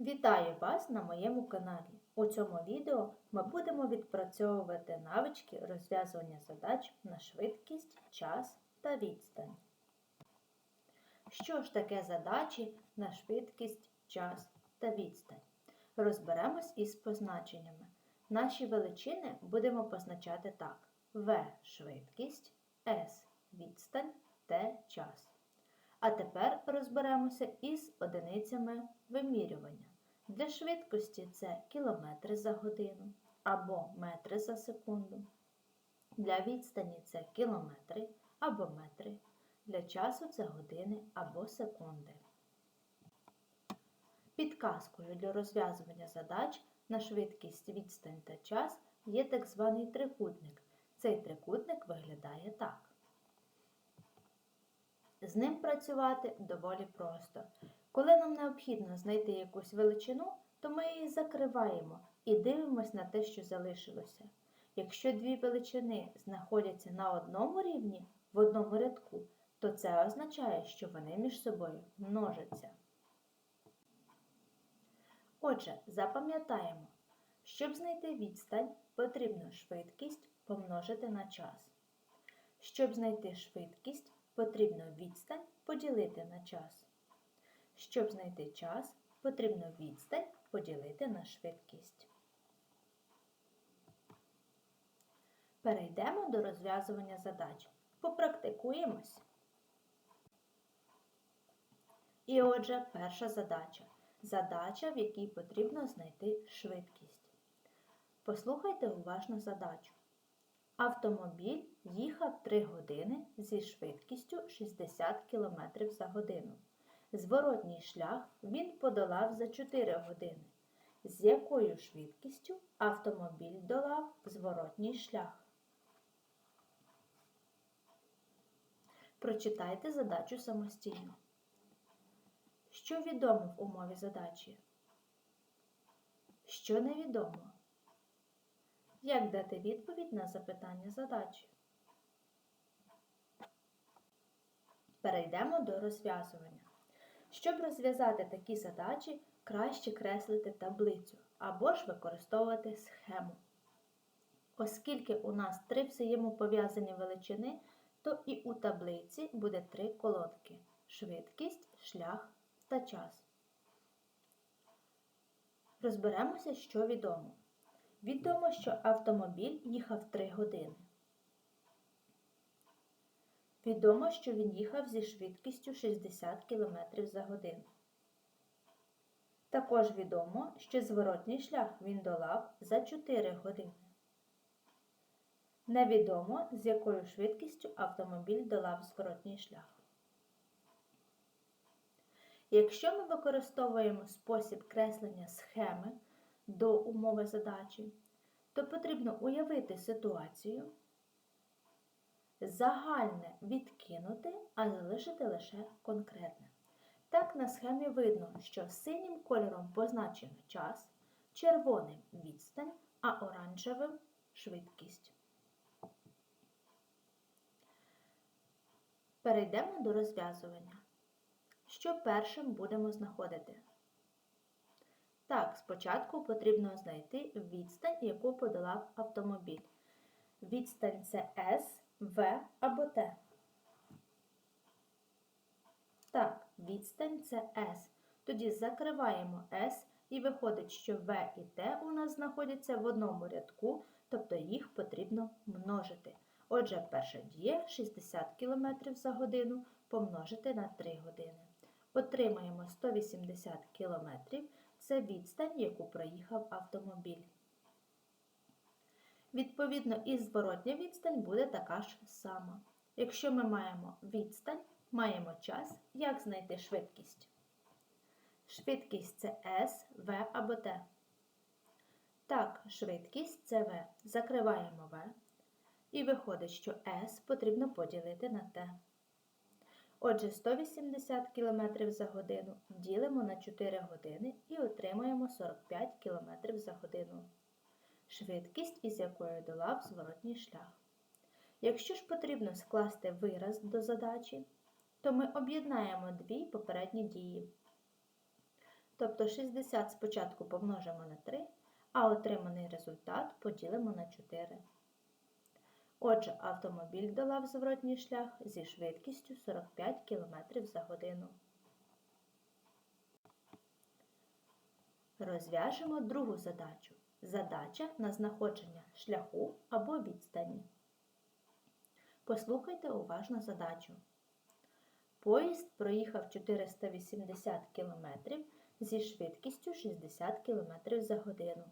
Вітаю вас на моєму каналі. У цьому відео ми будемо відпрацьовувати навички розв'язування задач на швидкість, час та відстань. Що ж таке задачі на швидкість, час та відстань? Розберемось із позначеннями. Наші величини будемо позначати так: В швидкість, С відстань, Т час. А тепер розберемося із одиницями вимірювання. Для швидкості це кілометри за годину або метри за секунду. Для відстані це кілометри або метри. Для часу це години або секунди. Підказкою для розв'язування задач на швидкість, відстань та час є так званий трикутник. Цей трикутник виглядає так. З ним працювати доволі просто. Коли нам необхідно знайти якусь величину, то ми її закриваємо і дивимося на те, що залишилося. Якщо дві величини знаходяться на одному рівні в одному рядку, то це означає, що вони між собою множаться. Отже, запам'ятаємо, щоб знайти відстань, потрібно швидкість помножити на час. Щоб знайти швидкість, потрібно відстань поділити на час. Щоб знайти час, потрібно відстань поділити на швидкість. Перейдемо до розв'язування задач. Попрактикуємось. І отже, перша задача. Задача, в якій потрібно знайти швидкість. Послухайте уважно задачу. Автомобіль їхав 3 години зі швидкістю 60 км за годину. Зворотній шлях він подолав за 4 години. З якою швидкістю автомобіль долав зворотній шлях? Прочитайте задачу самостійно. Що відомо в умові задачі? Що невідомо? Як дати відповідь на запитання задачі? Перейдемо до розв'язування. Щоб розв'язати такі задачі, краще креслити таблицю або ж використовувати схему. Оскільки у нас три взаємопов'язані величини, то і у таблиці буде три колодки швидкість, шлях та час. Розберемося, що відомо. Відомо, що автомобіль їхав 3 години. Відомо, що він їхав зі швидкістю 60 км за годину. Також відомо, що зворотній шлях він долав за 4 години. Невідомо, з якою швидкістю автомобіль долав зворотній шлях. Якщо ми використовуємо спосіб креслення схеми до умови задачі, то потрібно уявити ситуацію, загальне відкинути, а залишити лише конкретне. Так на схемі видно, що синім кольором позначено час, червоним відстань, а оранжевим швидкість. Перейдемо до розв'язування. Що першим будемо знаходити? Так, спочатку потрібно знайти відстань, яку подолав автомобіль. Відстань це S, V або T. Так, відстань це S. Тоді закриваємо S і виходить, що V і T у нас знаходяться в одному рядку, тобто їх потрібно множити. Отже, перша дія 60 км за годину помножити на 3 години. Отримаємо 180 км. Це відстань, яку проїхав автомобіль. Відповідно, і зворотня відстань буде така ж сама. Якщо ми маємо відстань, маємо час, як знайти швидкість. Швидкість це S, V або T. Так, швидкість це V. Закриваємо V. І виходить, що S потрібно поділити на T. Отже, 180 км за годину ділимо на 4 години і отримаємо 45 км за годину. Швидкість, із якою долав зворотній шлях. Якщо ж потрібно скласти вираз до задачі, то ми об'єднаємо дві попередні дії. Тобто 60 спочатку помножимо на 3, а отриманий результат поділимо на 4. Отже, автомобіль долав зворотній шлях зі швидкістю 45 км за годину. Розв'яжемо другу задачу. Задача на знаходження шляху або відстані. Послухайте уважно задачу. Поїзд проїхав 480 км зі швидкістю 60 км за годину.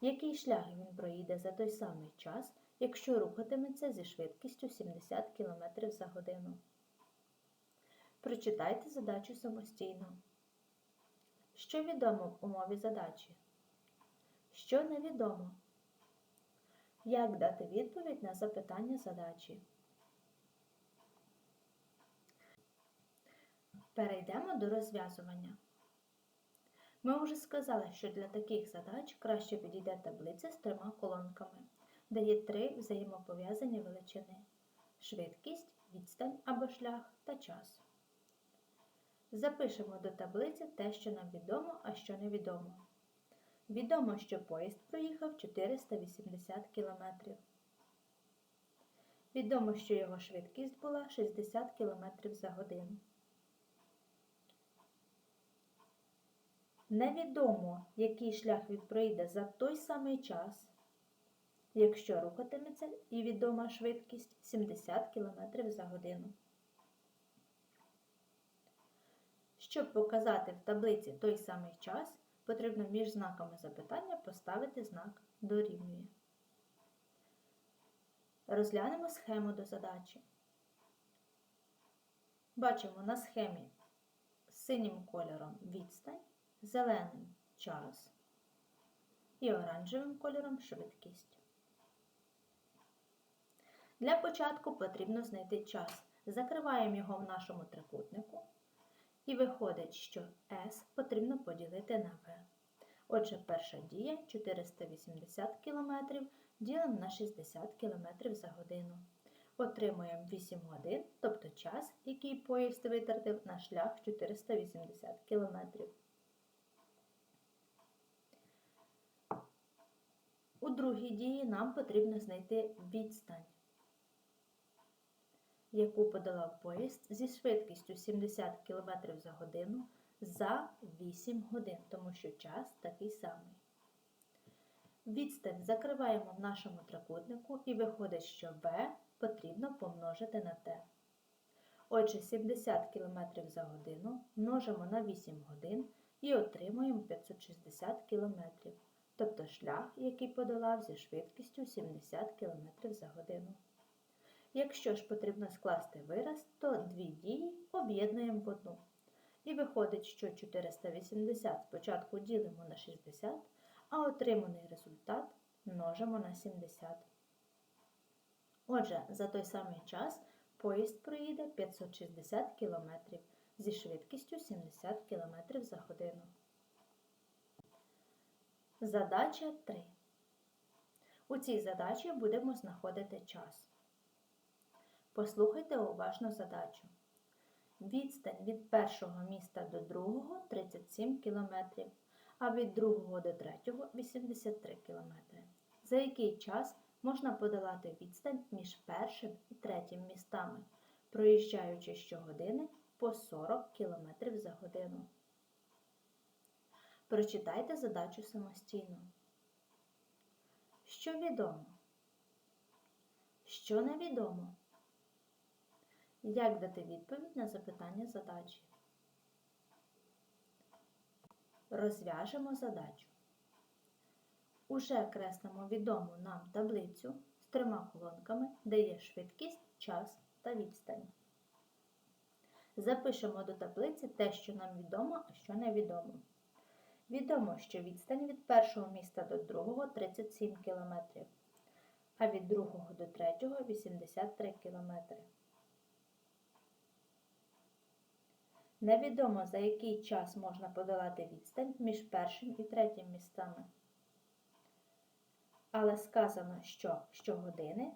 Який шлях він проїде за той самий час, якщо рухатиметься зі швидкістю 70 км за годину? Прочитайте задачу самостійно. Що відомо в умові задачі? Що невідомо? Як дати відповідь на запитання задачі? Перейдемо до розв'язування. Ми вже сказали, що для таких задач краще підійде таблиця з трьома колонками, де є три взаємопов'язані величини швидкість, відстань або шлях та час. Запишемо до таблиці те, що нам відомо, а що невідомо. Відомо, що поїзд проїхав 480 км. Відомо, що його швидкість була 60 км за годину. Невідомо, який шлях він пройде за той самий час, якщо рухатиметься і відома швидкість 70 км за годину. Щоб показати в таблиці той самий час, потрібно між знаками запитання поставити знак дорівнює. Розглянемо схему до задачі. Бачимо на схемі синім кольором відстань, зеленим час і оранжевим кольором швидкість. Для початку потрібно знайти час. Закриваємо його в нашому трикутнику. І виходить, що S потрібно поділити на V. Отже, перша дія 480 км ділимо на 60 км за годину. Отримуємо 8 годин, тобто час, який поїзд витратив на шлях 480 км. У другій дії нам потрібно знайти відстань яку подолав поїзд зі швидкістю 70 км за годину за 8 годин, тому що час такий самий. Відстань закриваємо в нашому трикутнику і виходить, що v потрібно помножити на t. Отже, 70 км за годину множимо на 8 годин і отримуємо 560 км, тобто шлях, який подолав зі швидкістю 70 км за годину. Якщо ж потрібно скласти вираз, то дві дії об'єднуємо в одну. І виходить, що 480 спочатку ділимо на 60, а отриманий результат множимо на 70. Отже, за той самий час поїзд проїде 560 км зі швидкістю 70 км за годину. Задача 3. У цій задачі будемо знаходити час. Послухайте уважно задачу. Відстань від першого міста до другого 37 км, а від другого до третього 83 км. За який час можна подолати відстань між першим і третім містами, проїжджаючи щогодини по 40 км за годину. Прочитайте задачу самостійно. Що відомо? Що невідомо? Як дати відповідь на запитання задачі? Розв'яжемо задачу. Уже креслимо відому нам таблицю з трьома колонками, де є швидкість, час та відстань. Запишемо до таблиці те, що нам відомо, а що невідомо. Відомо, що відстань від першого міста до другого 37 км, а від другого до третього 83 км. Невідомо за який час можна подолати відстань між першим і третім містами. Але сказано, що щогодини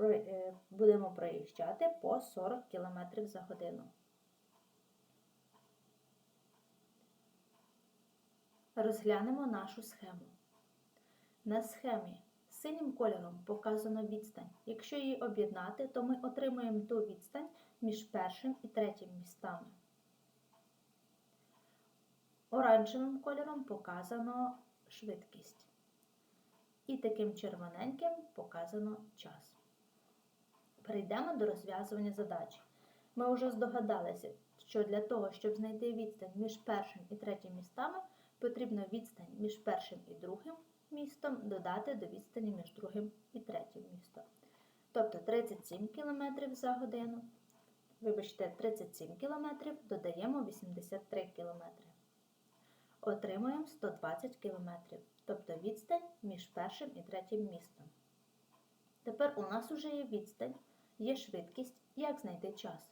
е, будемо проїжджати по 40 км за годину. Розглянемо нашу схему. На схемі синім кольором показано відстань. Якщо її об'єднати, то ми отримаємо ту відстань між першим і третім містами. Оранжевим кольором показано швидкість. І таким червоненьким показано час. Перейдемо до розв'язування задачі. Ми вже здогадалися, що для того, щоб знайти відстань між першим і третім містами, потрібно відстань між першим і другим містом додати до відстані між другим і третім містом. Тобто 37 км за годину. Вибачте, 37 км додаємо 83 км. Отримуємо 120 км, тобто відстань між першим і третім містом. Тепер у нас вже є відстань, є швидкість, як знайти час.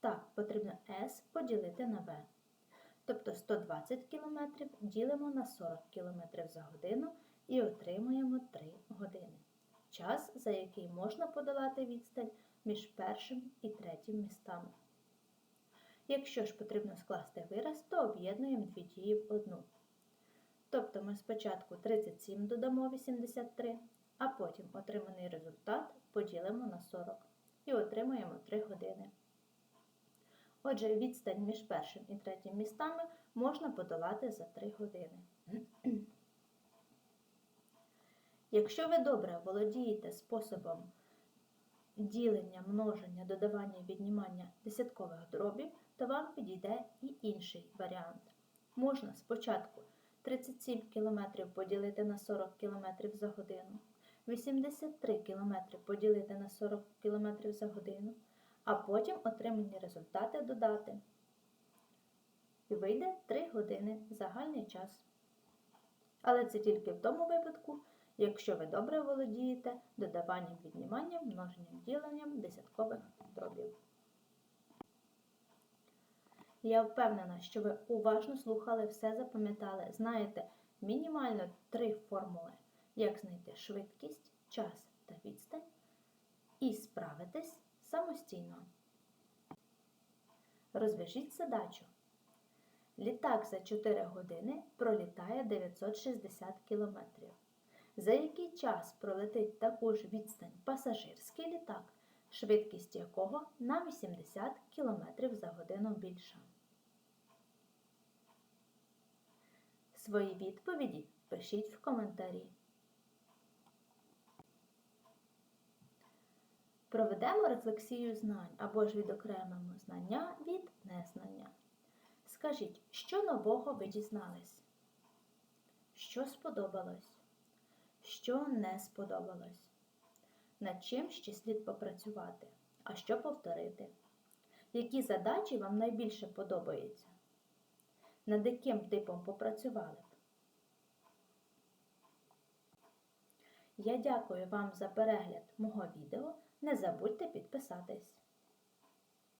Так, потрібно S поділити на V. Тобто 120 км ділимо на 40 км за годину і отримуємо 3 години. Час, за який можна подолати відстань між першим і третім містами. Якщо ж потрібно скласти вираз, то об'єднуємо дві дії в одну. Тобто ми спочатку 37 додамо 83, а потім отриманий результат поділимо на 40 і отримаємо 3 години. Отже, відстань між першим і третім містами можна подолати за 3 години. Якщо ви добре володієте способом ділення, множення, додавання, і віднімання десяткових дробів, то вам підійде і інший варіант. Можна спочатку 37 км поділити на 40 км за годину, 83 км поділити на 40 км за годину, а потім отримані результати додати. І вийде 3 години загальний час. Але це тільки в тому випадку, якщо ви добре володієте додаванням, відніманням, множенням, діленням десяткових дробів. Я впевнена, що ви уважно слухали, все запам'ятали, знаєте мінімально три формули, як знайти швидкість, час та відстань, і справитесь самостійно. Розв'яжіть задачу. Літак за 4 години пролітає 960 км. За який час пролетить таку ж відстань пасажирський літак, швидкість якого на 80 км за годину більша? Свої відповіді пишіть в коментарі. Проведемо рефлексію знань або ж відокремимо знання від незнання. Скажіть, що нового ви дізнались? Що сподобалось? Що не сподобалось? Над чим ще слід попрацювати? А що повторити? Які задачі вам найбільше подобаються? Над яким типом попрацювали? Я дякую вам за перегляд мого відео. Не забудьте підписатись.